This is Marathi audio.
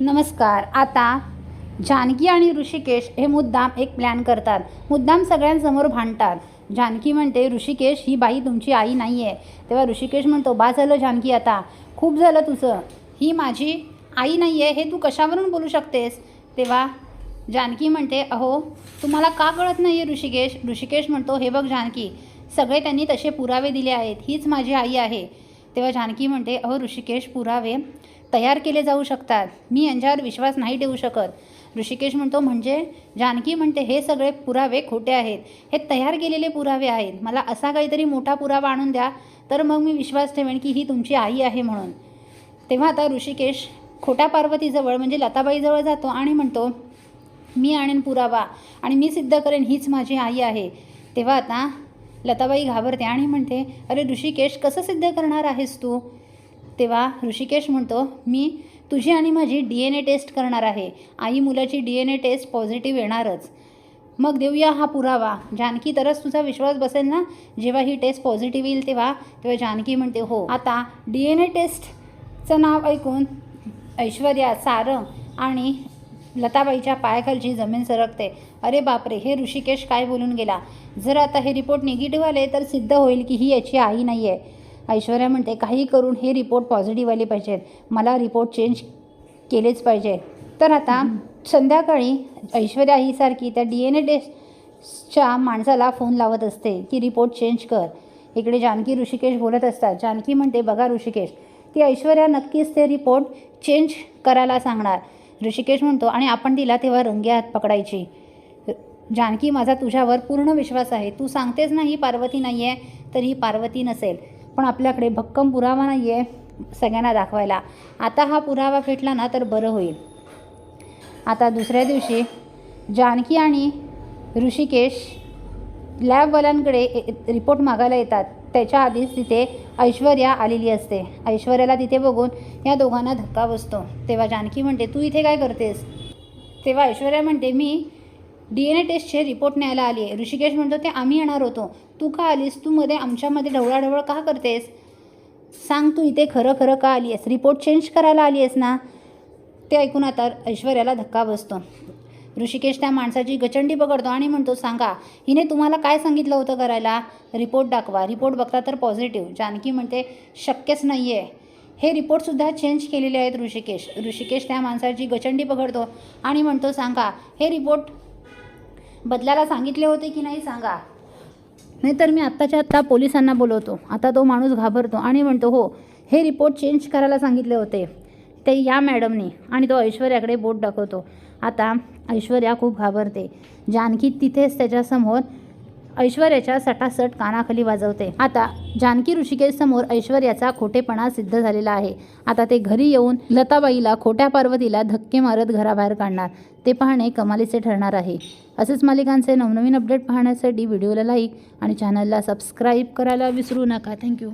नमस्कार. आता जानकी आणि ऋषिकेश हे मुद्दाम एक प्लॅन करतात. मुद्दाम सगळ्यांसमोर भांडतात. जानकी म्हणते ऋषिकेश ही बाई तुमची आई नाही आहे तेव्हा ऋषिकेश म्हणतो बा झालं जानकी आता. खूप झालं तुझं. ही माझी आई नाही आहे हे तू कशावरून बोलू शकतेस? तेव्हा जानकी म्हणते अहो तुम्हाला का कळत नाही आहे ऋषिकेश? ऋषिकेश म्हणतो हे बघ जानकी सगळे त्यांनी तसे पुरावे दिले आहेत. हीच माझी आई आहे. तेव्हा जानकी म्हणते अहो ऋषिकेश पुरावे तयार केले जाऊ शकतात. मी यांच्यावर विश्वास नाही ठेवू शकत. ऋषिकेश म्हणतो म्हणजे? जानकी म्हणते हे सगळे पुरावे खोटे आहेत. हे तयार केलेले पुरावे आहेत. मला असा काहीतरी मोठा पुरावा आणून द्या तर मग मी विश्वास ठेवेन की ही तुमची आई आहे म्हणून. तेव्हा आता ऋषिकेश खोट्या पार्वतीजवळ म्हणजे लताबाईजवळ जातो आणि म्हणतो मी आणेन पुरावा आणि मी सिद्ध करेन हीच माझी आई आहे. तेव्हा आता लताबाई घाबरते आणि म्हणते अरे ऋषिकेश कसं सिद्ध करणार आहेस तू? तेव्हा ऋषिकेश म्हणतो मी तुझी आणि माझी डी एन ए टेस्ट करणार आहे. आई मुलाची D N A test positive येणारच. मग देऊया हा पुरावा. जानकी तरच तुझा विश्वास बसेल ना? जेव्हा ही टेस्ट पॉझिटिव्ह येईल तेव्हा? तेव्हा जानकी म्हणते हो. आता डी एन ए टेस्टचं नाव ऐकून ऐश्वर्या सारंग आणि लताबाईच्या पायाखालची जमीन सरकते. अरे बापरे हे ऋषिकेश काय बोलून गेला? जर आता हे रिपोर्ट निगेटिव्ह आले तर सिद्ध होईल की ही याची आई नाही आहे ऐश्वर्या म्हणते काही करून हे रिपोर्ट पॉझिटिव्ह आले पाहिजेत. मला रिपोर्ट चेंज केलेच पाहिजे तर आता संध्याकाळी ऐश्वर्या ही सारखी त्या डी एन ए टेस्टच्या माणसाला फोन लावत असते की रिपोर्ट चेंज कर. इकडे जानकी ऋषिकेश बोलत असतात. जानकी म्हणते बघा ऋषिकेश ती ऐश्वर्या नक्कीच ते रिपोर्ट चेंज करायला सांगणार. ऋषिकेश म्हणतो आणि आपण तिला तेव्हा रंगे हात पकडायची. जानकी माझा तुझ्यावर पूर्ण विश्वास आहे. तू सांगतेस ना ही पार्वती नाही आहे तर ही पार्वती नसेल. पण आपल्याकडे भक्कम पुरावा नाही आहे सगळ्यांना दाखवायला. आता हा पुरावा फेटला ना तर बरं होईल. आता दुसऱ्या दिवशी जानकी आणि ऋषिकेश लॅबवाल्यांकडे ए- रिपोर्ट मागायला येतात. त्याच्या आधीच तिथे ऐश्वर्या आलेली असते. ऐश्वर्याला तिथे बघून या दोघांना धक्का बसतो. तेव्हा जानकी म्हणते तू इथे काय करतेस? तेव्हा ऐश्वर्या म्हणते मी डी एन ए टेस्टचे रिपोर्ट न्यायला आली आहे ऋषिकेश म्हणतो ते आम्ही येणार होतो. तू का आलीस? तू मध्ये आमच्यामध्ये ढवळाढवळ का करतेस? सांग तू इथे खरं खरं का आली आहेस रिपोर्ट चेंज करायला आली आहेस ना? ते ऐकून आता ऐश्वर्याला धक्का बसतो. ऋषिकेश त्या माणसाची गचंडी पकडतो आणि म्हणतो सांगा हिने तुम्हाला काय सांगितलं होतं करायला? रिपोर्ट दाखवा. रिपोर्ट बघता तर पॉझिटिव्ह. जानकी म्हणते शक्यच नाही आहे हे रिपोर्टसुद्धा चेंज केलेले आहेत ऋषिकेश. ऋषिकेश त्या माणसाची गचंडी पकडतो आणि म्हणतो सांगा हे रिपोर्ट बदलायला सांगितले होते की नाही सांगा. नाहीतर मी आत्ताच्या आत्ता पोलिसांना बोलवतो. आता तो माणूस घाबरतो आणि म्हणतो हो हे रिपोर्ट चेंज करायला सांगितले होते. ते या मॅडमनी आणि तो ऐश्वर्याकडे बोट दाखवतो. आता ऐश्वर्या खूप घाबरते. जानकी तिथेच त्याच्यासमोर ऐश्वर्याच्या सटासट कानाखाली वाजवते. आता जानकी ऋषिकेश समोर ऐश्वर्याचा खोटेपणा सिद्ध झालेला आहे. आता ते घरी येऊन लताबाईला खोट्या पार्वतीला धक्के मारत घराबाहेर काढणार. ते पाहणे कमालीचे ठरणार आहे. असेच मालिकांचे नवनवीन अपडेट पाहण्यासाठी व्हिडिओला लाईक आणि चॅनलला सबस्क्राईब करायला विसरू नका. थँक्यू.